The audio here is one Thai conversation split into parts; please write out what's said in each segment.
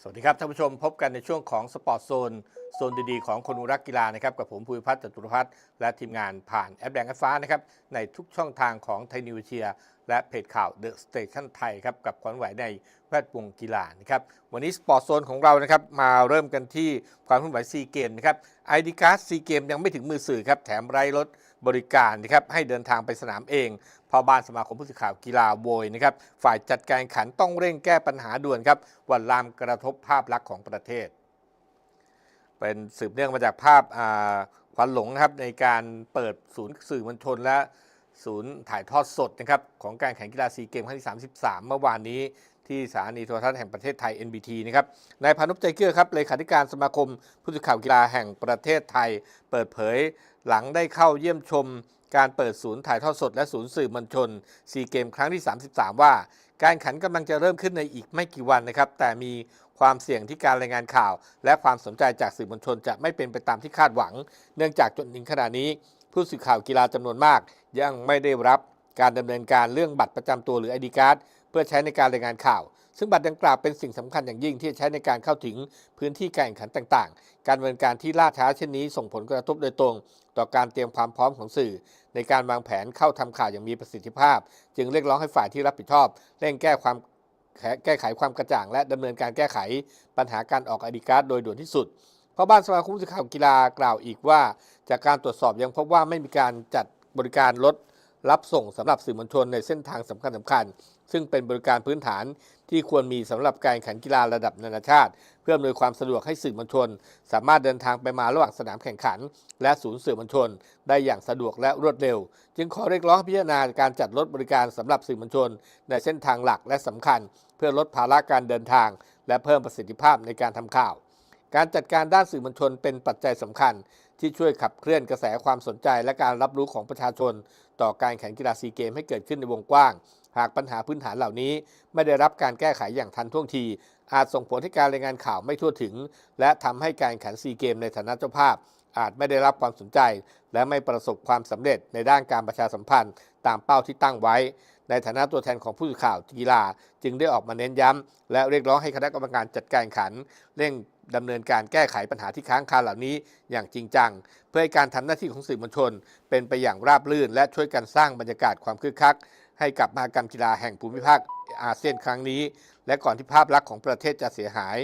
สวัสดีครับท่านผู้ชมพบกันในช่วงของสปอร์ตโซนโซนดีๆ ของคนรักกีฬานะครับกับผมภูมิพัฒน์จตุรพัฒน์และทีมงานผ่านแอปแดงแอปฟ้านะครับในทุกช่องทางของไทยนิวเชีย และเพจข่าวเดอะสเตชันไทยครับกับความไหวในแวดวงกีฬานะครับวันนี้สปอร์ตโซนของเรานะครับมาเริ่มกันที่ความเคลื่อนไหวซีเกมนะครับไอดีการ์ดซีเกมยังไม่ถึงมือสื่อครับแถมไร้รถบริการนะครับให้เดินทางไปสนามเองพอบ้านสมาคมผู้สื่อข่าวกีฬาโวยนะครับฝ่ายจัดการแข่งขันต้องเร่งแก้ปัญหาด่วนครับวันลามกระทบภาพลักษณ์ของประเทศ เป็นสืบเนื่องมาจากภาพควันหลงนะครับในการเปิดศูนย์สื่อมวลชนและ ศูนย์ถ่ายทอดสดนะครับของการแข่งกีฬาซีเกมครั้งที่ 33 เมื่อวานนี้ที่สถานีโทรทัศน์แห่งประเทศไทย NBT นะครับ นายพานุพใจเกื้อครับ เลขาธิการสมาคมผู้สื่อข่าวกีฬาแห่งประเทศไทย เปิดเผยหลังได้เข้าเยี่ยมชม การเปิดศูนย์ถ่ายทอดสด และศูนย์สื่อมวลชนซีเกมครั้งที่ 33 ว่า การแข่งขันกำลังจะเริ่มขึ้นในอีกไม่กี่วันนะครับ แต่มีความเสี่ยงที่การรายงานข่าว และความสนใจจากสื่อมวลชนจะไม่เป็นไปตามที่คาดหวัง เนื่องจากจนถึงขณะนี้ผู้สื่อข่าวกีฬาจำนวนมาก ยังไม่ได้รับการดำเนินการเรื่องบัตรประจำตัวหรือ ID card เพื่อใช้ในการรายงานข่าว ซึ่งบัตรดังกล่าวเป็นสิ่งสำคัญอย่างยิ่งที่จะใช้ในการเข้าถึงพื้นที่การแข่งขันต่างๆ การดำเนินการที่ล่าช้าเช่นนี้ส่งผลกระทบโดยตรง ต่อการเตรียมความพร้อมของสื่อ ในการวางแผนเข้าทำข่าวอย่างมีประสิทธิภาพ จึงเรียกร้องให้ฝ่ายที่รับผิดชอบเร่งแก้ความแก้ไขความกระจ่าง และดำเนินการแก้ไขปัญหาการออกอดีการ์ดโดยด่วนที่สุดเพราะบ้านสมาคมสื่อข่าวกีฬากล่าวอีกว่า จากการตรวจสอบยังพบว่าไม่มีการจัด บริการรถรับส่งสำหรับสื่อมวลชนในเส้นทางสำคัญสคัญ ซึ่งเป็นบริการพื้นฐานที่ควรมีสำหรับการแข่งขันกีฬาระดับนานาชาติ เพื่ออำนวยความสะดวกให้สื่อมวลชน สามารถเดินทางไปมาระหว่างสนามแข่งขัน และศูนย์สื่อมวลชน ได้อย่างสะดวกและรวดเร็ว จึงขอเรียกร้องพิจารณาการจัดรถบริการสำหรับสื่อมวลชน ในเส้นทางหลักและสำคัญ เพื่อลดภาระการเดินทาง และเพิ่มประสิทธิภาพในการทำข่าว การจัดการด้านสื่อมวลชนเป็นปัจจัยสำคัญ ที่ช่วยขับเคลื่อนกระแสความสนใจและการรับรู้ของประชาชน ต่อการแข่งกีฬาซีเกมให้เกิดขึ้นในวงกว้าง หากปัญหาพื้นฐานเหล่านี้ ไม่ได้รับการแก้ไขอย่างทันท่วงที อาจส่งผลให้การรายงานข่าวไม่ทั่วถึง และทำให้การแข่งซีเกมในฐานะเจ้าภาพ อาจไม่ได้รับความสนใจ และไม่ประสบความสำเร็จในด้านการประชาสัมพันธ์ ตามเป้าที่ตั้งไว้ ในฐานะตัวแทนของผู้สื่อข่าวกีฬา จึงได้ออกมาเน้นย้ำ และเรียกร้องให้คณะกรรมการจัดการขัน เร่งดำเนินการแก้ไขปัญหาที่ค้างคาเหล่านี้อย่างจริงจัง เพื่อให้การทำหน้าที่ของสื่อมวลชน เป็นไปอย่างราบรื่น และช่วยกันสร้างบรรยากาศความคึกคัก ให้กับมหกรรมกีฬาแห่งภูมิภาคอาเซียนครั้งนี้ และก่อนที่ภาพลักษณ์ของประเทศจะเสียหาย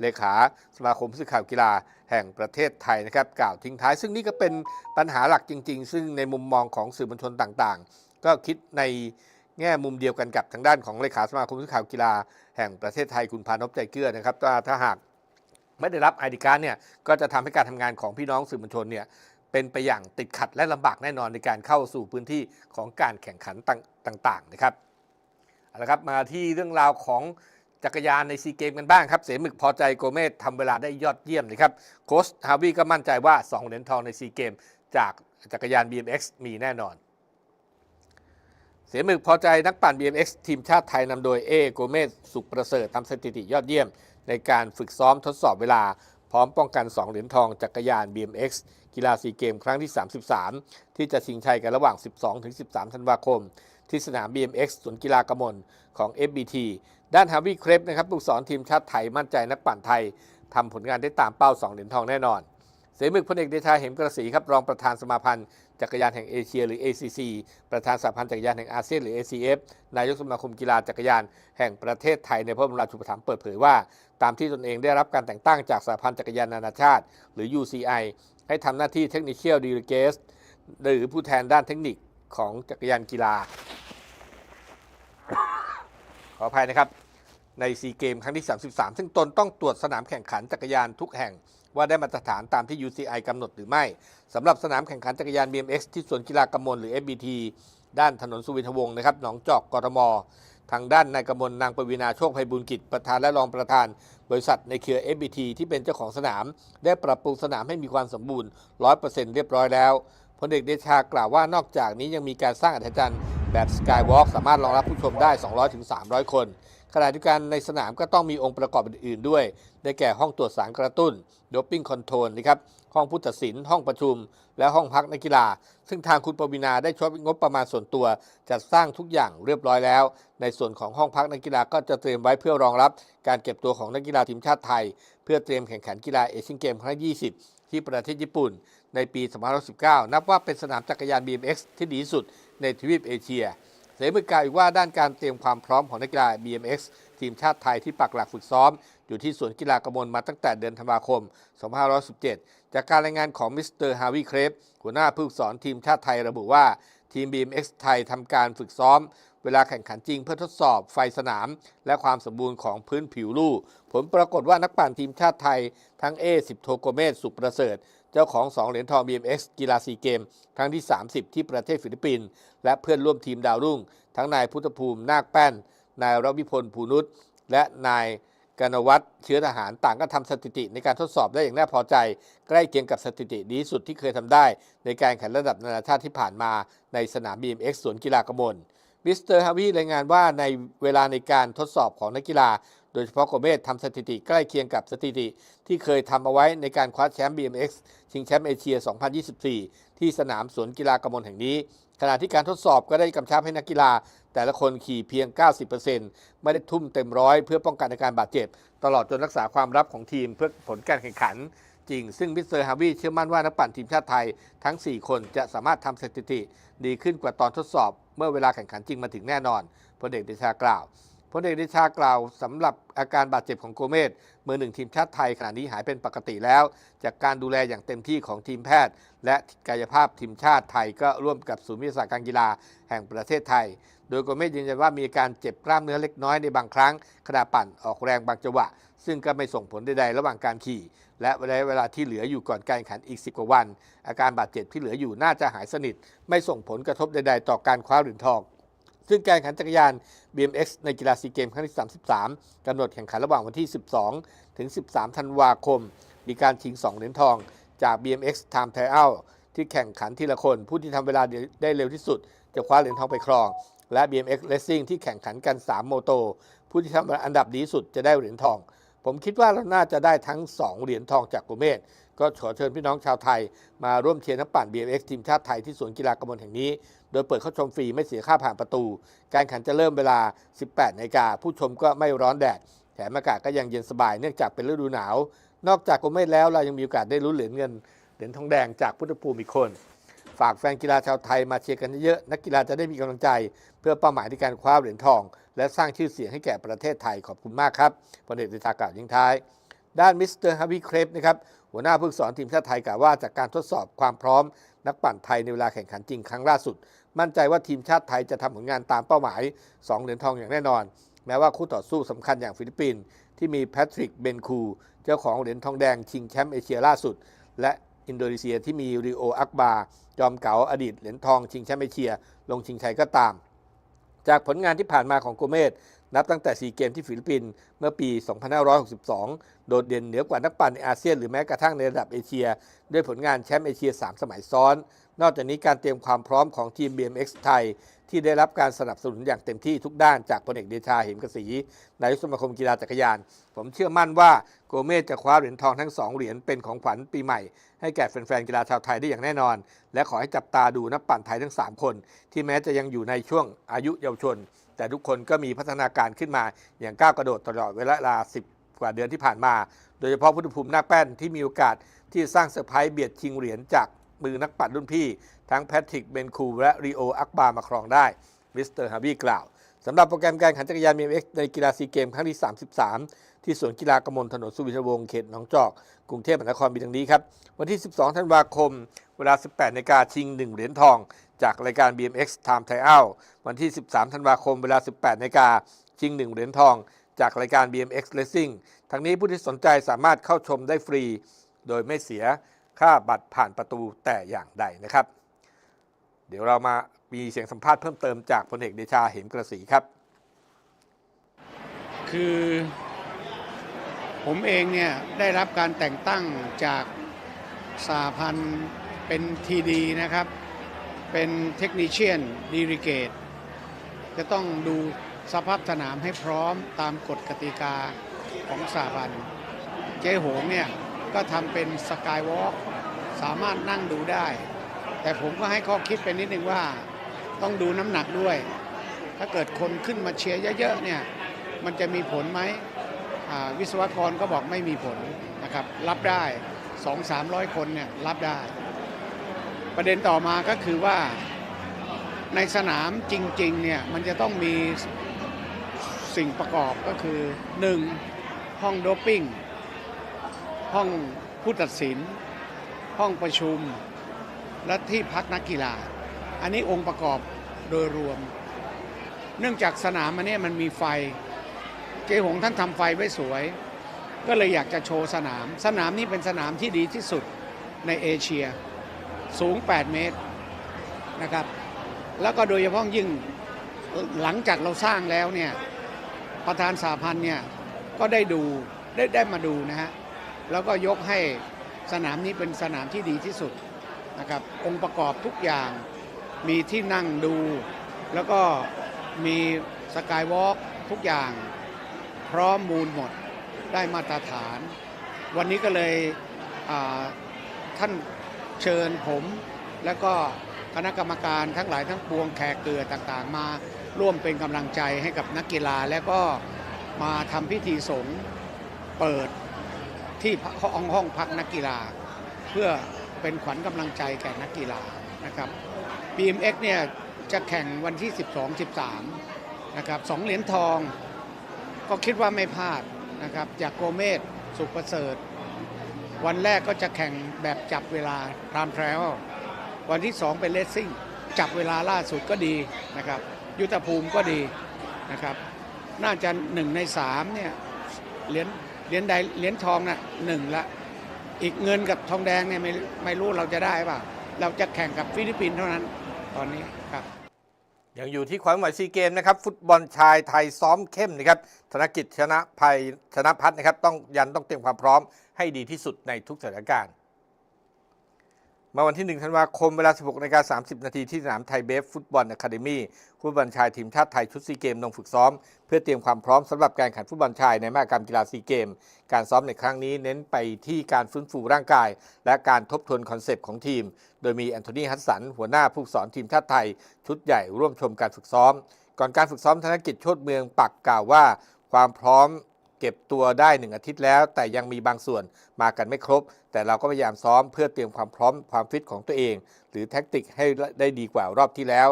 เลขาสมาคมผู้สื่อข่าวกีฬาแห่งประเทศไทยนะครับกล่าวทิ้งท้าย ซึ่งนี่ก็เป็นปัญหาหลักจริง ๆ ซึ่งในมุมมองของสื่อมวลชนต่างๆ ก็คิดใน แง่มุมเดียวกันกับทางด้านของเลขาสมาคมสื่อข่าวกีฬาแห่งประเทศไทยคุณพานพใจเกลือนะครับว่าถ้าหากไม่ได้รับไอดีการเนี่ยก็จะทำให้การทำงานของพี่น้องสื่อมวลชนเนี่ยเป็นไปอย่างติดขัดและลำบากแน่นอนในการเข้าสู่พื้นที่ของการแข่งขันต่างๆนะครับเอาละครับมาที่เรื่องราวของจักรยานในซีเกมกันบ้างครับ เสมึกพอใจโกเมสทำเวลาได้ยอดเยี่ยมนะครับโค้ชฮาวิก็มั่นใจว่า 2 เหรียญทองในซีเกมจากจักรยาน BMX มีแน่นอน เสียหมึกพอใจนักปั่น BMX ทีมชาติไทยนำโดยเอโกเมสสุขประเสริฐทำสถิติยอดเยี่ยม ในการฝึกซ้อมทดสอบเวลา พร้อมป้องกัน 2 เหรียญทองจักรยาน BMX กีฬาซีเกมครั้งที่ 33 ที่จะชิงชัยกันระหว่าง 12-13 ธันวาคม ที่สนาม BMX สวนกีฬากมลของ FBT ด้านฮาวิเครปนะครับผู้สอนทีมชาติไทยมั่นใจนักปั่นไทยทำผลงานได้ตามเป้า 2 เหรียญทองแน่นอนเสมึกพลเอกเดชาเหมกระสีครับรองประธานสมาพันธ์ จักรยานแห่งเอเชียหรือ ACC ประธานสหพันธ์จักรยานแห่งอาเซียนหรือ ACF นายกสมาคมกีฬาจักรยานแห่งประเทศไทยในพระบรมราชูปถัมภ์เปิดเผยว่า ตามที่ตนเองได้รับการแต่งตั้งจากสหพันธ์จักรยานนานาชาติ หรือ UCI ให้ทำหน้าที่เทคนิค a l d e l e g a t e หรือผู้แทนด้านเทคนิคของจักรยานกีฬา ขออภัยนะครับในซีเกมครั้งที่ 33 ซึ่งตนต้องตรวจสนามแข่งขันจักรยานทุกแห่ง ว่าได้มาตรฐานตามที่ UCI กำหนดหรือไม่สำหรับสนามแข่งขันจักรยาน BMX ที่สวนกีฬากำมลหรือ FBT ด้านถนนสุวินทวงศ์นะครับหนองจอกกทมทางด้านนายกมลนางปวีนาโชคภัยบุญกิจ ประธานและรองประธาน บริษัทในเครือ FBT ที่เป็นเจ้าของสนาม ได้ปรับปรุงสนามให้มีความสมบูรณ์ 100%เรียบร้อยแล้วพลเอกเดชากล่าวว่านอกจากนี้ยังมีการสร้างอัธจันทร์แบบสกายวอล์กสามารถรองรับผู้ชมได้ 200-300 คนขณะเดียวกันในสนามก็ต้องมีองค์ประกอบอื่นๆด้วย ได้แก่ห้องตรวจสารกระตุ้น d o p ปิ้งคอนโทรลนะครับห้องผู้ตัดสิน ห้องประชุม และห้องพักนักกีฬา ซึ่งทางคุณปวีนาได้ช้งบประมาณส่วนตัว จัดสร้างทุกอย่างเรียบร้อยแล้ว ในส่วนของห้องพักนักกีฬาก็จะเตรียมไว้เพื่อรองรับ การเก็บตัวของนักกีฬาทีมชาติไทย เพื่อเตรียมแข่งขันกีฬาเอเชียนเกมครั้งที่20 ที่ประเทศญี่ปุ่น ในปี 2019 นับว่าเป็นสนามจักรยาน BMX ที่ดีที่สุดในทวีปเอเชียเสมือกล่าวอีกว่าด้านการเตรียมความพร้อมของนักกีฬา BMX ทีมชาติไทยที่ปักหลักฝึกซ้อม อยู่ที่สวนกีฬากระมวลมาตั้งแต่เดือนธันวาคม 2517 จากการรายงานของมิสเตอร์ฮาวิเครปหัวหน้าผู้ฝึกสอนทีมชาติไทยระบุว่า ทีม BMX ไทยทำการฝึกซ้อม เวลาแข่งขันจริงเพื่อทดสอบไฟสนาม และความสมบูรณ์ของพื้นผิวลู่ ผลปรากฏว่านักปั่นทีมชาติไทย ทั้งเอสิบโทโกเมศสุประเสริฐเจ้าของ 2 เหรียญทอง BMX กีฬาซีเกม ครั้งที่ 30 ที่ประเทศฟิลิปปินส์และเพื่อนร่วมทีมดาวรุ่ง ทั้งนายพุทธภูมินาคแป้น นายรวิพลภูนุชและนาย กนวัฒน์เชื้อทหารต่างก็ทำสถิติในการทดสอบได้อย่างน่าพอใจ ใกล้เคียงกับสถิติดีสุดที่เคยทำได้ ในการแข่งระดับนานาชาติที่ผ่านมาในสนาม BMX สวนกีฬากมลมิสเตอร์ฮาวิรายงานว่าในเวลาในการทดสอบของนักกีฬา โดยเฉพาะโกเมสทำสถิติใกล้เคียงกับสถิติ ที่เคยทำเอาไว้ในการคว้าแชมป์ BMX ชิงแชมป์เอเชีย 2024 ที่สนามสวนกีฬากมลแห่งนี้ ขณะที่การทดสอบก็ได้กำชับให้นักกีฬา แต่ละคนขี่เพียง 90%ไม่ได้ทุ่มเต็มร้อยเพื่อป้องกันอาการบาดเจ็บ ตลอดจนรักษาความรับของทีมเพื่อผลการแข่งขันจริง ซึ่งมิสเตอร์ฮาวิเชื่อมั่นว่านักปั่นทีมชาติไทยทั้ง 4 คนจะสามารถทำสถิติ ดีขึ้นกว่าตอนทดสอบ เมื่อเวลาแข่งขันจริงมาถึงแน่นอนพลเอกเดชากล่าว พลเอกเดชากล่าวสำหรับอาการบาดเจ็บของโกเมสมือหนึ่งทีมชาติไทยขณะนี้หายเป็นปกติแล้ว จากการดูแลอย่างเต็มที่ของทีมแพทย์ และกายภาพทีมชาติไทยก็ร่วมกับศูนย์วิทยาศาสตร์การกีฬาแห่งประเทศไทย โดยโกเมสยืนยันว่ามีการเจ็บกล้ามเนื้อเล็กน้อยในบางครั้งขณะปั่นออกแรงบางจังหวะ ซึ่งก็ไม่ส่งผลใดๆระหว่างการขี่ และระยะเวลาที่เหลืออยู่ก่อนการแข่งขันอีก 10 กว่าวัน อาการบาดเจ็บที่เหลืออยู่น่าจะหายสนิท ไม่ส่งผลกระทบใด ๆ ต่อการคว้าเหรียญทอง ซึ่งการแข่งขันจักรยาน BMX ในกีฬาซีเกมครั้งที่ 33กำหนดแข่งขันระหว่างวันที่ 12 ถึง 13 ธันวาคม มีการชิง 2 เหรียญทอง จาก BMX Time Trial ที่แข่งขันทีละคน ผู้ที่ทำเวลาได้เร็วที่สุด จะคว้าเหรียญทองไปครอง และ BMX Racing ที่แข่งขันกัน 3 โมโต ผู้ที่ทำอันดับดีสุดจะได้เหรียญทอง ผมคิดว่าเราน่าจะได้ทั้ง 2 เหรียญทองจากโกเมสก็ขอเชิญพี่น้องชาวไทย มาร่วมเชียร์นักปั่น BMX ทีมชาติไทยที่สวนกีฬากมลแห่งนี้โดยเปิดเข้าชมฟรีไม่เสียค่าผ่านประตู การแข่งขันจะเริ่มเวลา 18นาฬิกาผู้ชมก็ไม่ร้อนแดด แถมอากาศก็ยังเย็นสบายเนื่องจากเป็นฤดูหนาว นอกจากโกเมสแล้วเรายังมีโอกาสได้ลุ้นเหรียญเงินเหรียญทองแดงจากพุทธภูมิอีกคนฝากแฟนกีฬาชาวไทยมาเชียร์กันเยอะๆนักกีฬาจะได้มีกำลังใจ เพื่อเป้าหมายในการคว้าเหรียญทอง และสร้างชื่อเสียงให้แก่ประเทศไทยขอบคุณมากครับพลเอกเดชากล่าวทิ้งท้าย ด้านมิสเตอร์ฮาวิเครปนะครับหัวหน้าผู้สอนทีมชาติไทยกล่าวว่าจากการทดสอบความพร้อม นักปั่นไทยในเวลาแข่งขันจริงครั้งล่าสุด มั่นใจว่าทีมชาติไทยจะทำผลงานตามเป้าหมาย 2 เหรียญทองอย่างแน่นอน แม้ว่าคู่ต่อสู้สำคัญอย่างฟิลิปปินส์ที่มีแพทริกเบนคู เจ้าของเหรียญทองแดงชิงแชมป์เอเชียล่าสุด และอินโดนีเซียที่มีริโออักบาจอมเก๋าอดีตเหรียญทองชิงแชมป์เอเชีย ลงชิงชัยก็ตาม จากผลงานที่ผ่านมาของโกเมส นับตั้งแต่4เกมที่ฟิลิปปินส์เมื่อปี 2562 โดดเด่นเหนือกว่านักปั่นในอาเซียนหรือแม้กระทั่งในระดับเอเชีย ด้วยผลงานแชมป์เอเชีย 3 สมัยซ้อน นอกจากนี้การเตรียมความพร้อมของทีม BMX ไทย ที่ได้รับการสนับสนุนอย่างเต็มที่ทุกด้านจากพลเอกเดชาเหมกศรีนายกสมาคมกีฬาจักรยาน ผมเชื่อมั่นว่าโกเมสจะคว้าเหรียญทองทั้ง2เหรียญเป็นของขวัญปีใหม่ ให้แก่แฟนๆกีฬาชาวไทยได้อย่างแน่นอน และขอให้จับตาดูนักปั่นไทยทั้ง 3 คน ที่แม้จะยังอยู่ในช่วงอายุเยาวชน แต่ทุกคนก็มีพัฒนาการขึ้นมาอย่างก้าวกระโดดตลอดเวลา 10 กว่าเดือนที่ผ่านมา โดยเฉพาะพุทธภูมินักแป้นที่มีโอกาสที่สร้างเซอร์ไพรส์เบียดชิงเหรียญจากมือนักปัดรุ่นพี่ ทั้งแพทริกเบนคูและริโออักบามาครองได้มิสเตอร์ฮาวีกล่าว สำหรับโปรแกรมการแข่งขันจักรยาน BMX ในกีฬาซีเกมครั้งที่ 33 ที่สวนกีฬากมลถนนสุวิทวงศ์เขตหนองจอก กรุงเทพมหานครมีดังนี้ครับ วันที่ 12 ธันวาคม เวลา 18นาฬิกาชิง 1 เหรียญทอง จากรายการ BMX Time Trial วันที่ 13 ธันวาคม เวลา 18นาฬิกาชิง 1 เหรียญทอง จากรายการ BMX Racing ทั้งนี้ผู้ที่สนใจสามารถเข้าชมได้ฟรี โดยไม่เสียค่าบัตรผ่านประตูแต่อย่างใดนะครับ เดี๋ยวเรามา มีเสียงสัมภาษณ์เพิ่มเติมจากพลเอกเดชาเหมกระสีครับ คือผมเองเนี่ยได้รับการแต่งตั้งจากสาพันธ์เป็นทีดีนะครับ เป็นเทคนิชเชียนดีริเกต จะต้องดูสภาพสนามให้พร้อมตามกฎกติกาของสาพันธ์เจ๊หงเนี่ยก็ทำเป็นสกายวอล์กสามารถนั่งดูได้ แต่ผมก็ให้ข้อคิดไปนิดนึงว่า ต้องดูน้ำหนักด้วย ถ้าเกิดคนขึ้นมาเชียร์เยอะๆเนี่ยมันจะมีผลไหมวิศวกรก็บอกไม่มีผลนะครับรับได้ 2-300 คนเนี่ยรับได้ ประเด็นต่อมาก็คือว่าในสนามจริงๆเนี่ยมันจะต้องมีสิ่งประกอบก็คือ 1. ห้องโดปปิ้ง ห้องผู้ตัดสิน ห้องประชุม และที่พักนักกีฬา อันนี้องค์ประกอบโดยรวม เนื่องจากสนามอันเนี้ยมันมีไฟ เจ๊หงท่านทำไฟไว้สวย ก็เลยอยากจะโชว์สนาม สนามนี้เป็นสนามที่ดีที่สุดในเอเชีย สูง 8 เมตรนะครับ แล้วก็โดยเฉพาะยิ่งหลังจากเราสร้างแล้วเนี่ยประธานสาพันธ์เนี่ยก็ได้ดูได้ได้มาดูนะฮะแล้วก็ยกให้สนามนี้เป็นสนามที่ดีที่สุดนะครับองค์ประกอบทุกอย่าง มีที่นั่งดู แล้วก็มีสกายวอล์กทุกอย่างพร้อมมูลหมดได้มาตรฐาน วันนี้ก็เลยท่านเชิญผม แล้วก็คณะกรรมการทั้งหลายทั้งปวงแขกเกลือต่างๆ มาร่วมเป็นกำลังใจให้กับนักกีฬา และก็มาทำพิธีสงฆ์เปิดที่ห้องห้องพักนักกีฬา เพื่อเป็นขวัญกำลังใจแก่นักกีฬานะครับ BMX เนี่ยจะแข่งวันที่ 12 13 นะครับสองเหรียญทอง ก็คิดว่าไม่พลาดนะครับ จากโกเมสสุขประเสริฐ วันแรกก็จะแข่งแบบจับเวลาตามแทรววันที่ 2 เป็นเลสซิ่ง จับเวลาล่าสุดก็ดีนะครับ ยุทธภูมิก็ดีนะครับ น่าจะหนึ่งในสามเนี่ยเหรียญเหรียญใดเหรียญทองน่ะหนึ่งละ อีกเงินกับทองแดงเนี่ยไม่ไม่รู้เราจะได้ป่าเราจะแข่งกับฟิลิปปินส์เท่านั้น ตอนนี้ครับยังอยู่ที่ความหมายซีเกมนะครับฟุตบอลชายไทยซ้อมเข้มนะครับธนกิจชนะภัยชนะพัฒน์นะครับต้องยันต้องเตรียมความพร้อมให้ดีที่สุดในทุกสถานการณ์ มื่อวันที่ 1 ธันวาคม เวลา 16นาฬิกา30 นาทีที่สนามไทยเบฟฟุตบอลอะคาเดมี่ฟุตบอลชายทีมชาติไทยชุดซีเกมลงฝึกซ้อม เพื่อเตรียมความพร้อมสำหรับการแข่งฟุตบอลชายในมหกรรมกีฬาซีเกม การซ้อมในครั้งนี้เน้นไปที่การฟื้นฟูร่างกาย และการทบทวนคอนเซปต์ของทีม โดยมีแอนโทนีฮัสสัน หัวหน้าผู้สอนทีมชาติไทย ชุดใหญ่ร่วมชมการฝึกซ้อม ก่อนการฝึกซ้อมธนกิจโชติเมืองปักกล่าวว่า ความพร้อม เก็บตัวได้หนึ่งอาทิตย์แล้ว แต่ยังมีบางส่วนมากันไม่ครบ แต่เราก็พยายามซ้อมเพื่อเตรียมความพร้อมความฟิตของตัวเอง หรือแท็กติกให้ได้ดีกว่ารอบที่แล้ว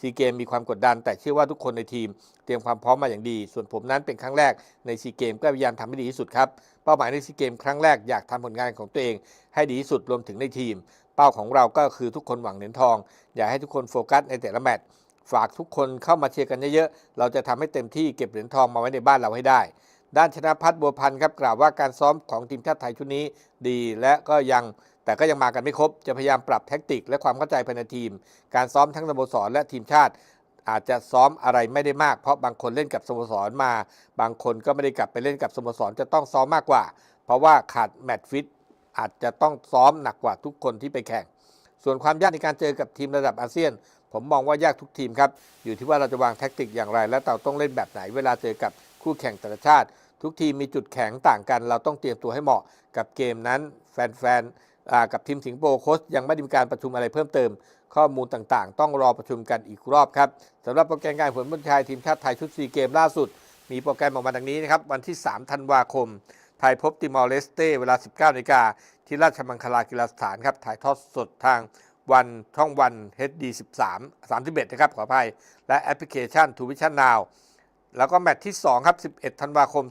ซีเกมมีความกดดัน แต่เชื่อว่าทุกคนในทีม เตรียมความพร้อมมาอย่างดี ส่วนผมนั้นเป็นครั้งแรกในซีเกมก็พยายามทำให้ดีที่สุดครับเป้าหมายในซีเกมครั้งแรกอยากทำผลงานของตัวเอง ให้ดีที่สุดรวมถึงในทีม เป้าของเราก็คือทุกคนหวังเหรียญทอง อยากให้ทุกคนโฟกัสในแต่ละแมตช์ฝากทุกคนเข้ามาเชียร์กันเยอะๆเราจะทำให้เต็มที่เก็บเหรียญทองมาไว้ในบ้านเราให้ได้ ด้านชนะพัฒน์บัวพันธ์ครับกล่าวว่าการซ้อมของทีมชาติไทยชุดนี้ดีและก็ยังแต่ก็ยังมากันไม่ครบ จะพยายามปรับแท็กติก และความเข้าใจภายในทีม การซ้อมทั้งสโมสรและทีมชาติ อาจจะซ้อมอะไรไม่ได้มาก เพราะบางคนเล่นกับสโมสรมา บางคนก็ไม่ได้กลับไปเล่นกับสโมสรจะต้องซ้อมมากกว่า เพราะว่าขาดแมตช์ฟิตอาจจะต้องซ้อมหนักกว่าทุกคนที่ไปแข่ง ส่วนความยากในการเจอกับทีมระดับอาเซียน ผมมองว่ายากทุกทีมครับ อยู่ที่ว่าเราจะวางแท็กติกอย่างไร และเราต้องเล่นแบบไหนเวลาเจอกับ คู่แข่งแต่ละชาติ ทุกทีมมีจุดแข็งต่างกัน เราต้องเตรียมตัวให้เหมาะกับเกมนั้น แฟนๆกับทีมสิงคโปร์โค้ชยังไม่ได้มีการประชุมอะไรเพิ่มเติม ข้อมูลต่างๆ ต้องรอประชุมกันอีกรอบครับสำหรับโปรแกรมการผลบอลชายทีมชาติไทยชุดซีเกมล่าสุด มีโปรแกรมออกมาดังนี้นะครับวันที่ 3 ธันวาคมไทยพบติมอร์เลสเต้เวลา 19นาฬิกาที่ราชมังคลากีฬาสถานครับถ่ายทอดสดทางวันช่องวัน HD 13 31 นะครับ ขออภัย และแอปพลิเคชัน t ูวิชั่นนาว แล้วก็แมตช์ที่ 2 ครับ 11 ธันวาคม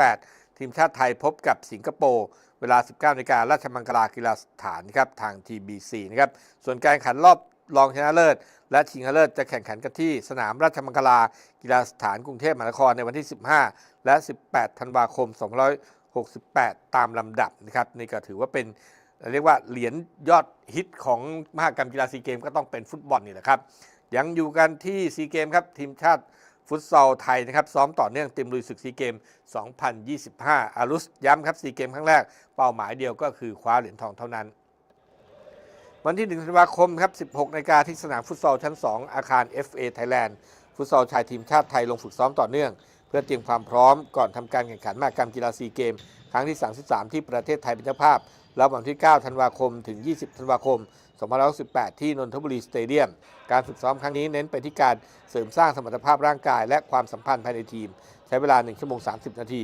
2018 ทีมชาติไทยพบกับสิงคโปร์ เวลา 19นาฬิการาชมังคลากีฬาสถานครับทาง TBC นะครับ ส่วนการแข่งขันรอบรองชนะเลิศ และชิงชนะเลิศจะแข่งขันกันที่สนามราชมังคลากีฬาสถานกรุงเทพมหานครในวันที่ 15 และ 18 ธันวาคม 2568 ตามลำดับนะครับนี่ก็ถือว่าเป็นเรียกว่าเหรียญยอดฮิตของมหากรรมกีฬาซีเกมก็ต้องเป็นฟุตบอลนี่แหละครับยังอยู่กันที่ซีเกมครับทีมชาติ ฟุตซอลไทยนะครับซ้อมต่อเนื่องเต็มลุยศึกซีเกม 2025 อารุสย้ำครับซีเกมครั้งแรก เป้าหมายเดียวก็คือคว้าเหรียญทองเท่านั้น วันที่ 1 ธันวาคมครับ 16นาฬิกาที่สนามฟุตซอลชั้น 2 อาคาร FA Thailand ฟุตซอลชายทีมชาติไทยลงฝึกซ้อมต่อเนื่อง เพื่อเตรียมความพร้อมก่อนทำการแข่งขันมหกรรมกีฬาซีเกม ครั้งที่ 33 ที่ประเทศไทยเป็นเจ้าภาพระหว่างที่ 9 ธันวาคมถึง 20 ธันวาคม 2568ที่นนทบุรีสเตเดียม การฝึกซ้อมครั้งนี้เน้นไปที่การเสริมสร้างสมรรถภาพร่างกาย และความสัมพันธ์ภายในทีม ใช้เวลา 1 ชั่วโมง 30 นาที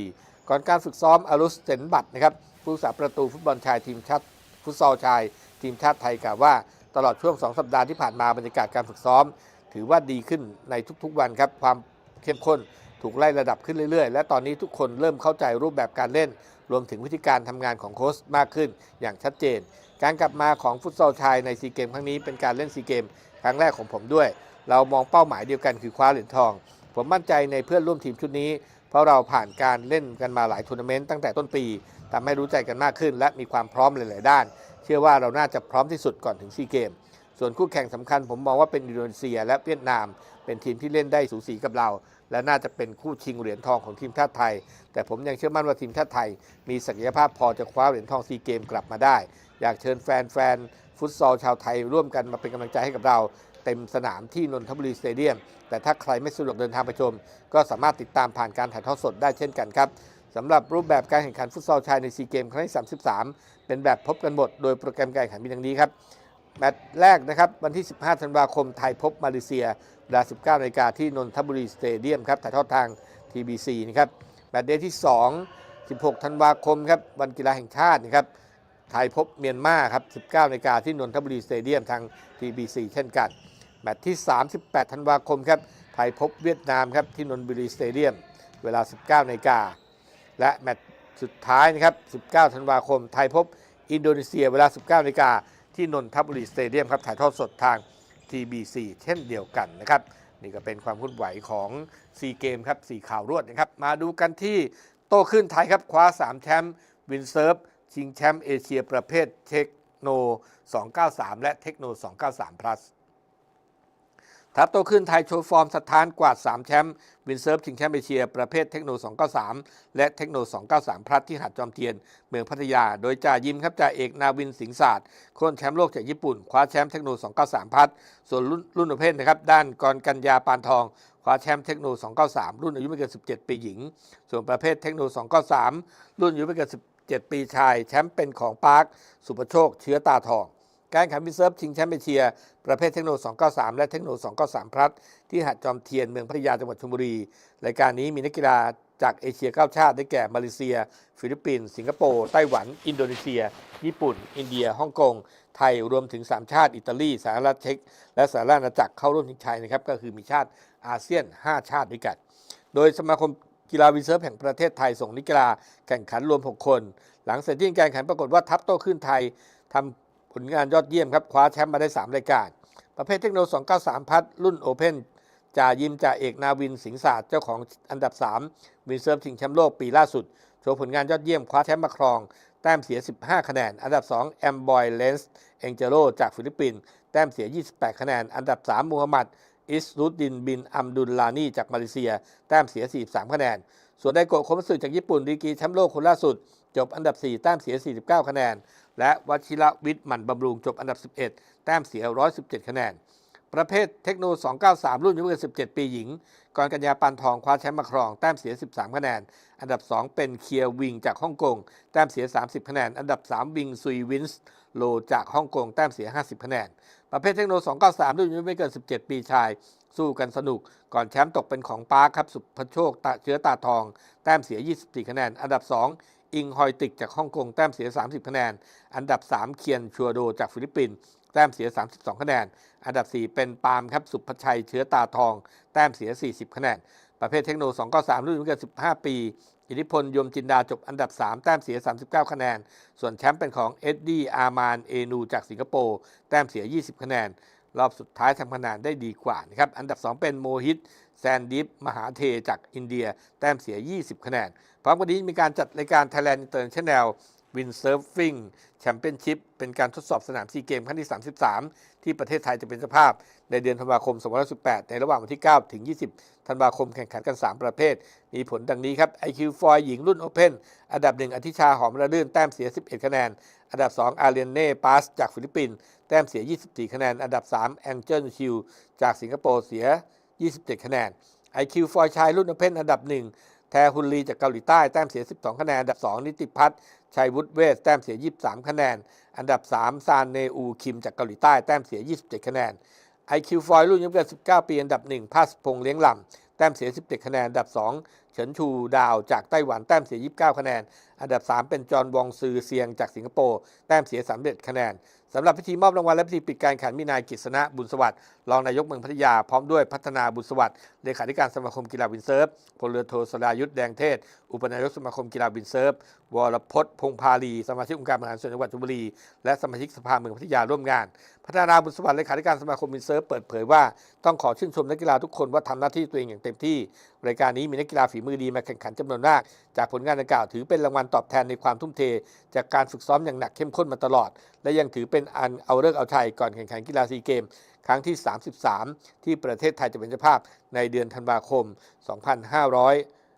ก่อนการฝึกซ้อมอารุสเซนบัตนะครับผู้รักษาประตูฟุตบอลชายทีมชาติฟุตซอลชาย ทีมชาติไทยกล่าวว่าตลอดช่วง 2 สัปดาห์ที่ผ่านมาบรรยากาศการฝึกซ้อม ถือว่าดีขึ้นในทุกๆวันครับความเข้มข้นถูกไล่ระดับขึ้นเรื่อยๆ และตอนนี้ทุกคนเริ่มเข้าใจรูปแบบการเล่น รวมถึงวิธีการทำงานของโค้ชมากขึ้นอย่างชัดเจน การกลับมาของฟุตซอลชายในซีเกมครั้งนี้เป็นการเล่นซีเกมครั้งแรกของผมด้วย เรามองเป้าหมายเดียวกันคือคว้าเหรียญทอง ผมมั่นใจในเพื่อนร่วมทีมชุดนี้ เพราะเราผ่านการเล่นกันมาหลายทัวร์นาเมนต์ตั้งแต่ต้นปีทำให้รู้ใจกันมากขึ้น และมีความพร้อมหลาย ๆ ด้าน เชื่อว่าเราน่าจะพร้อมที่สุดก่อนถึงซีเกม ส่วนคู่แข่งสำคัญ ผมมองว่าเป็นอินโดนีเซีย และเวียดนาม เป็นทีมที่เล่นได้สูสีกับเรา และน่าจะเป็นคู่ชิงเหรียญทองของทีมชาติไทย แต่ผมยังเชื่อมั่นว่าทีมชาติไทย มีศักยภาพพอจะคว้าเหรียญทองซีเกมกลับมาได้ อยากเชิญแฟนๆฟุตซอลชาวไทยร่วมกันมาเป็นกำลังใจให้กับเราเต็มสนามที่นนทบุรีสเตเดียม แต่ถ้าใครไม่สะดวกเดินทางไปชม ก็สามารถติดตามผ่านการถ่ายทอดสดได้เช่นกันครับสำหรับรูปแบบการแข่งขันฟุตซอลชายในซีเกมครั้งที่ 33 เป็นแบบพบกันหมด โดยโปรแกรมการแข่งขันมีดังนี้ครับ แมตช์แรกนะครับวันที่ 15 ธันวาคมไทยพบมาเลเซียเวลา 19นาฬิกาที่นนทบุรีสเตเดียมครับถ่ายทอดทาง TBC นะครับแมตช์เดย์ที่ 2 16 ธันวาคมครับวันกีฬาแห่งชาตินะครับ ทยพบเมียนมาครับ 19นาฬิกาที่นนทบุรีสเตเดียมทาง TBC เช่นกัน แมตช์ที่ 38 ธันวาคมครับ ไทยพบเวียดนามครับที่นนทบุรีสเตเดียม เวลา 19นาฬิกา และแมตช์สุดท้ายนะครับ 19 ธันวาคม ไทยพบอินโดนีเซีย เวลา 19นาฬิกาที่นนทบุรีสเตเดียมครับ ถ่ายทอดสดทาง TBC เช่นเดียวกันนะครับ นี่ก็เป็นความคลื่นไหวของซีเกมครับสี่ข่าวรวดนะครับ มาดูกันที่โตขึ้นไทยครับคว้า 3 แชมป์วินเซิร์ฟ ชิงแชมป์เอเชียประเภทเทคโน 293 และเทคโน 293 plus ทัพโตขึ้นไทยโชว์ฟอร์มสถานกวาด3แชมป์วินเซิร์ฟชิงแชมป์เอเชียประเภทเทคโน 293 และเทคโน 293 พลัสที่หาดจอมเทียน เมืองพัทยา โดยจ่ายิมครับจ่าเอกนาวินสิงห์ศาสตร์ค่นแชมป์โลกจากญี่ปุ่น คว้าแชมป์เทคโน 293 พลัสส่วนรุ่นรุ่นประเภทนะครับ ด้านกรกัญญาปานทอง คว้าแชมป์เทคโน 293 รุ่นอายุไม่เกิน 17 ปีหญิง ส่วนประเภทเทคโน 293 รุ่นอายุไม่เกิน 7 ปีชาย แชมป์เป็นของปาร์ค สุประโชค เชื้อตาทอง การแข่งขันวิเซิร์ฟชิงแชมป์เอเชีย ประเภทเทคโน 293 และเทคโน 293 พลัสที่หาดจอมเทียนเมืองพัทยาจังหวัดชลบุรี รายการนี้มีนักกีฬาจากเอเชีย 9 ชาติ ได้แก่ มาเลเซีย ฟิลิปปินส์ สิงคโปร์ ไต้หวัน อินโดนีเซีย ญี่ปุ่น อินเดีย ฮ่องกง ไทย รวมถึง 3 ชาติ อิตาลี สหรัฐเช็ก และสหราชอาณาจักรเข้าร่วมชิงชัยนะครับ ก็คือมีชาติอาเซียน 5 ชาติด้วยกัน โดยสมาคม กีฬาวินเซิร์ฟแห่งประเทศไทยส่งนักกีฬาแข่งขันรวม 6 คน หลังเสร็จที่การแข่งขันปรากฏว่าทัพโต้ขึ้นไทยทำผลงานยอดเยี่ยมครับคว้าแชมป์มาได้ 3 รายการ ประเภทเทคโน 293 พัดรุ่นโอเพนจ่ายิมจ่าเอกนาวินสิงห์ศาสตร์เจ้าของอันดับ 3 วินเซิร์ฟชิงแชมป์โลกปีล่าสุด โชว์ผลงานยอดเยี่ยมคว้าแชมป์มาครอง แต้มเสีย 15 คะแนน อันดับ 2 แอมบอยเลนส์เองเจโรจากฟิลิปปินส์แต้มเสีย 28 คะแนน อันดับ 3 มูฮัมหมัด อิสรุดดินบินอัมดุลลานีจากมาเลเซีย แต้มเสีย 43 คะแนน ส่วนไดโกะโคมสึจากญี่ปุ่นดีกีแชมป์โลกคนล่าสุด จบอันดับ 4 แต้มเสีย 49 คะแนน และวชิระวิทย์หมั่นบำรุงจบอันดับ 11 แต้มเสีย 117 คะแนน ประเภทเทคโน 293 รุ่นอายุเกิน17 ปีหญิง กรกัญญาปานทองคว้าแชมป์มาครอง แต้มเสีย 13 คะแนน อันดับ 2 เป็นเคียร์วิงจากฮ่องกง แต้มเสีย 30 คะแนน อันดับ 3 วิงซุยวินส์โลจากฮ่องกง แต้มเสีย 50 คะแนน ประเภทเทคโน 293 รุ่นอายุไม่เกิน 17 ปีชาย สู้กันสนุก ก่อนแชมป์ตกเป็นของปาร์คครับสุภโชคตะเชื้อตาทอง แต้มเสีย 24 คะแนน อันดับ 2 อิงฮอยติกจากฮ่องกงแต้มเสีย 30 คะแนน อันดับ 3 เคียนชัวโดจากฟิลิปปินส์แต้มเสีย 32 คะแนน อันดับ 4 เป็นปาล์มครับสุภชัยเชื้อตาทอง แต้มเสีย 40 คะแนน ประเภทเทคโน 293 รุ่นอายุไม่เกิน 15 ปี อิทธิพลยมจินดาจบอันดับ 3 แต้มเสีย 39 คะแนน ส่วนแชมป์เป็นของเอ็ดดี้อาร์มานเอนูจากสิงคโปร์แต้มเสีย 20 คะแนน รอบสุดท้ายทำคะแนนได้ดีกว่านะครับ อันดับ 2 เป็นโมฮิตแซนดิฟมหาเทจากอินเดีย แต้มเสีย 20 คะแนน พร้อมกันนี้มีการจัดรายการ Thailand International Windsurfing Championship เป็นการทดสอบสนามซีเกมครั้งที่ 33 ที่ประเทศไทยจะเป็นเจ้าภาพ ในเดือนธันวาคม 2018 ในระหว่างวันที่ 9 ถึง 20 ธันวาคมแข่งขันกัน 3 ประเภท มีผลดังนี้ครับ IQ ฟอยหญิงรุ่น Open อันดับ 1อธิชาหอมระลื่นแต้มเสีย 11 คะแนน อันดับ 2 อาเรียนเน่ปาสจากฟิลิปปินส์แต้มเสีย 24 คะแนน อันดับ 3 แองเจิลชิวจากสิงคโปร์เสีย 27 คะแนน IQ ฟอยชายรุ่นโอเพ่นอันดับ 1แทฮุนลีจากเกาหลีใต้แต้มเสีย 12 คะแนน อันดับ 2 นิติพัฒน์ชัยวุฒิเวสแต้มเสีย 23 คะแนน อันดับ 3 ซานเนอู คิมจากเกาหลีใต้แต้มเสีย 27 คะแนนไอคิวฟอยรุ่นอายุเกิน19 ปี อันดับ 1 ภาสพงษ์เลี้ยงลำแต้มเสีย 17 คะแนน อันดับ 2 เฉินชูดาวจากไต้หวันแต้มเสีย 29 คะแนน อันดับ 3 เป็นจอห์นวองซือเซียงจากสิงคโปร์แต้มเสีย31คะแนนสำหรับพิธีมอบรางวัลและพิธีปิดการแข่งขันมีนายกฤษณะบุญสวัสดิ์รองนายกเมืองพัทยาพร้อมด้วยพัฒนาบุญสวัสดิ์เลขาธิการสมาคมกีฬาวินเซิร์ฟพลเรือโทสรายุทธแดงเทศ อุปนายกสมาคมกีฬาวินเซิร์ฟวรพจน์พงพาลีสมาชิกองค์การบริหารส่วนจังหวัดชลบุรีและสมาชิกสภาเมืองพัทยาร่วมงาน พัฒนาบุญสวัสดิ์เลขาธิการสมาคมวินเซิร์ฟเปิดเผยว่าต้องขอชื่นชมนักกีฬาทุกคนว่าทำหน้าที่ตัวเองอย่างเต็มที่รายการนี้มีนักกีฬาฝีมือดีมาแข่งขันจำนวนมาก จากผลงานดังกล่าวถือเป็นรางวัลตอบแทนในความทุ่มเท จากการฝึกซ้อมอย่างหนักเข้มข้นมาตลอด และยังถือเป็นอันเอาเลิกเอาชัยก่อนแข่งขันกีฬาซีเกมครั้งที่ 33 ที่ประเทศไทยจะเป็นเจ้าภาพในเดือนธันวาคม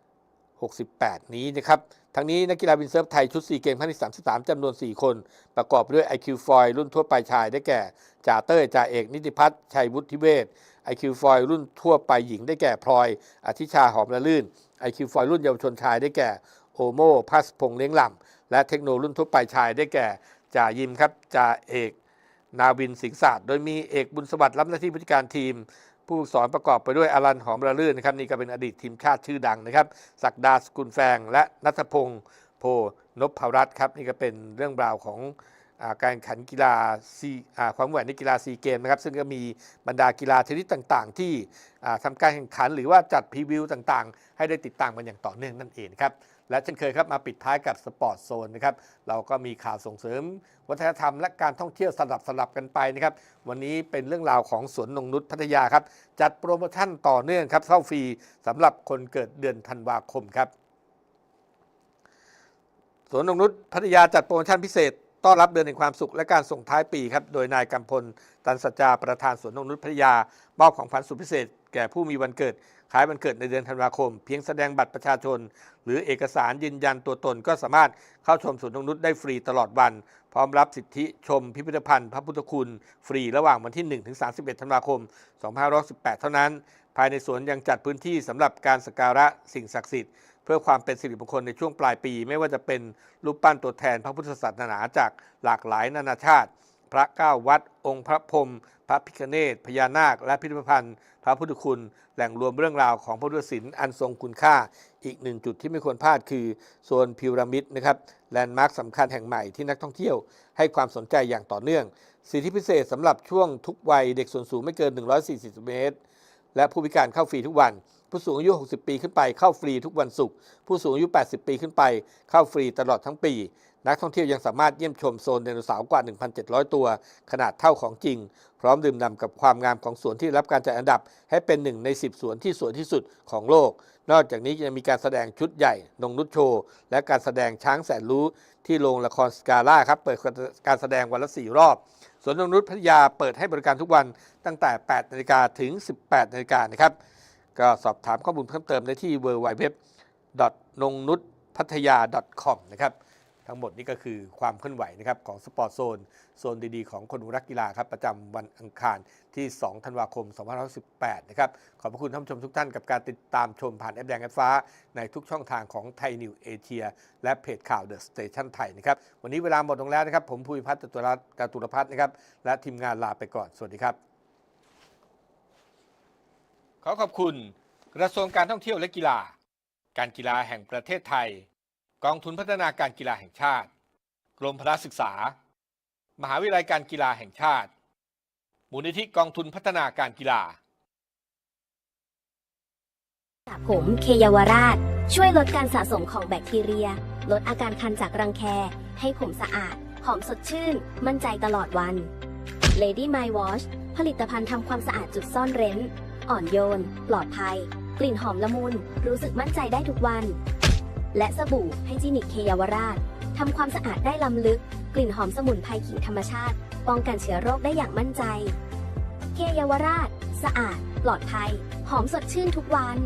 2568 นี้นะครับทั้งนี้นักกีฬาวินเซิร์ฟไทยชุด 4 เกมครั้งที่ 33 จำนวน 4 คน ประกอบด้วย IQ ฟอยรุ่นทั่วไปชายได้แก่จ่าเต้ยจ่าเอกนิติพัฒน์ชัยวุฒิเวศ IQ ฟอยรุ่นทั่วไปหญิงได้แก่พลอย อธิชาหอมละลื่น IQ ฟอยรุ่นเยาวชนชายได้แก่โอโมพัสพงเลี้ยงลำและเทคโนรุ่นทั่วไปชายได้แก่จ่ายิมครับจ่าเอกนาวินสิงห์ศาสตร์โดยมีเอกบุญสวัสดิ์รับหน้าที่ผู้จัดการทีม ผู้สอนประกอบไปด้วยอรันหอมระลื่นนะครับนี่ก็เป็นอดีตทีมชาติชื่อดังนะครับศักดาสกุลแฟง และนัทพงศ์โพนพรัตน์ครับนี่ก็เป็นเรื่องราวของ การแข่งขันกีฬาซีความแหวนในกีฬาซีเกมนะครับซึ่งก็มีบรรดากีฬาชนิดต่างๆ ที่อ่าทำการแข่งขันหรือว่าจัดพรีวิวต่างๆ ให้ได้ติดตามกันอย่างต่อเนื่องนั่นเองครับและเช่นเคยครับมาปิดท้ายกับสปอร์ตโซนนะครับเราก็มีข่าวส่งเสริม วัฒนธรรมและการท่องเที่ยวสลับสลับกันไปนะครับวันนี้เป็นเรื่องราวของสวนนงนุษย์พัทยาครับจัดโปรโมชั่นต่อเนื่องครับเข้าฟรีสำหรับคนเกิดเดือนธันวาคมครับสวนนงนุษย์พัทยาจัดโปรโมชั่นพิเศษ ต้อนรับเดือนแห่งความสุขและการส่งท้ายปีครับ โดยนายกำพล ตันสัจจาประธานสวนนงนุษย์พัทยามอบของขวัญสุดพิเศษ แก่ผู้มีวันเกิดขายวันเกิดในเดือนธันวาคม เพียงแสดงบัตรประชาชน หรือเอกสารยืนยันตัวตนก็สามารถเข้าชมสวนนงนุษย์ได้ฟรีตลอดวัน พร้อมรับสิทธิชมพิพิธภัณฑ์ พระพุทธคุณ ฟรีระหว่างวันที่ 1 ถึง 31 ธันวาคม 2518 เท่านั้น ภายในสวนยังจัดพื้นที่สำหรับการสักการะสิ่งศักดิ์สิทธิ์ เพื่อความเป็นสิริมงคลในช่วงปลายปี ไม่ว่าจะเป็นรูปปั้นตัวแทนพระพุทธศาสนาจากหลากหลายนานาชาติ พระเก้าวัด องค์พระพรมพระพิฆเนศพญานาค และพิพิธภัณฑ์ พระพุทธคุณ แหล่งรวมเรื่องราวของพระพุทธศิลป์อันทรงคุณค่า อีกหนึ่งจุดที่ไม่ควรพลาดคือโซนพิรามิดนะครับแลนด์มาร์คสำคัญแห่งใหม่ที่นักท่องเที่ยว ให้ความสนใจอย่างต่อเนื่อง สิทธิพิเศษสำหรับช่วงทุกวัยเด็กส่วนสูงไม่เกิน 140เมตร และผู้พิการเข้าฟรีทุกวัน ผู้สูงอายุ 60 ปีขึ้นไปเข้าฟรีทุกวันศุกร์ผู้สูงอายุ 80 ปีขึ้นไปเข้าฟรีตลอดทั้งปี นักท่องเที่ยวยังสามารถเยี่ยมชมโซนไดโนเสาร์กว่า 1,700 ตัว ขนาดเท่าของจริง พร้อมดื่มด่ำกับความงามของสวนที่รับการจัดอันดับ ให้เป็นหนึ่งใน 10 สวนที่สวยที่สุดของโลก นอกจากนี้ยังมีการแสดงชุดใหญ่นงนุชโชว์และการแสดงช้างแสนรู้ที่โรงละครสกาล่าครับเปิดการแสดงวันละ4รอบสวนนงนุชพัทยาเปิดให้บริการทุกวันตั้งแต่ 8 นาฬิกาถึง 18 นาฬิกานะครับ ก็สอบถามข้อมูลเพิ่มเติมได้ที่ w w w นงนุษพัทยา .com นะครับทั้งหมดนี้ก็คือความเคลื่อนไหวนะครับของสปอร์ตโซน โซนดีๆ ของคนรักกีฬาครับประจำวันอังคารที่ 2 ธันวาคม 2518 นะครับ ขอบพระคุณท่านผู้ชมทุกท่านกับการติดตามชมผ่านแอปแดงแอปฟ้า ในทุกช่องทางของไทยนิวเอเชียและเพจข่าวเดอะสเตชันไทยนะครับ วันนี้เวลาหมดลงแล้วนะครับ ผมภูมิพัฒน์จตุรัสจตุรพัฒน์นะครับ และทีมงานลาไปก่อน สวัสดีครับ อขอบคุณ กระทรวงการท่องเที่ยวและกีฬา การกีฬาแห่งประเทศไทย กองทุนพัฒนาการกีฬาแห่งชาติ กรมพละศึกษา มหาวิทยาลัยการกีฬาแห่งชาติ มูลนิธิกองทุนพัฒนาการกีฬาสระผมเคยาวราช ช่วยลดการสะสมของแบคทีเรีย ลดอาการคันจากรังแค ให้ผมสะอาด หอมสดชื่น มั่นใจตลอดวัน Lady My Wash ผลิตภัณฑ์ทำความสะอาดจุดซ่อนเร้น อ่อนโยน ปลอดภัย กลิ่นหอมละมุน รู้สึกมั่นใจได้ทุกวัน และสบู่ให้จินิกเคยาวราชทำความสะอาดได้ล้ำลึก กลิ่นหอมสมุนไพรขิงธรรมชาติ ป้องกันเชื้อโรคได้อย่างมั่นใจ เคยาวราช สะอาด ปลอดภัย หอมสดชื่นทุกวัน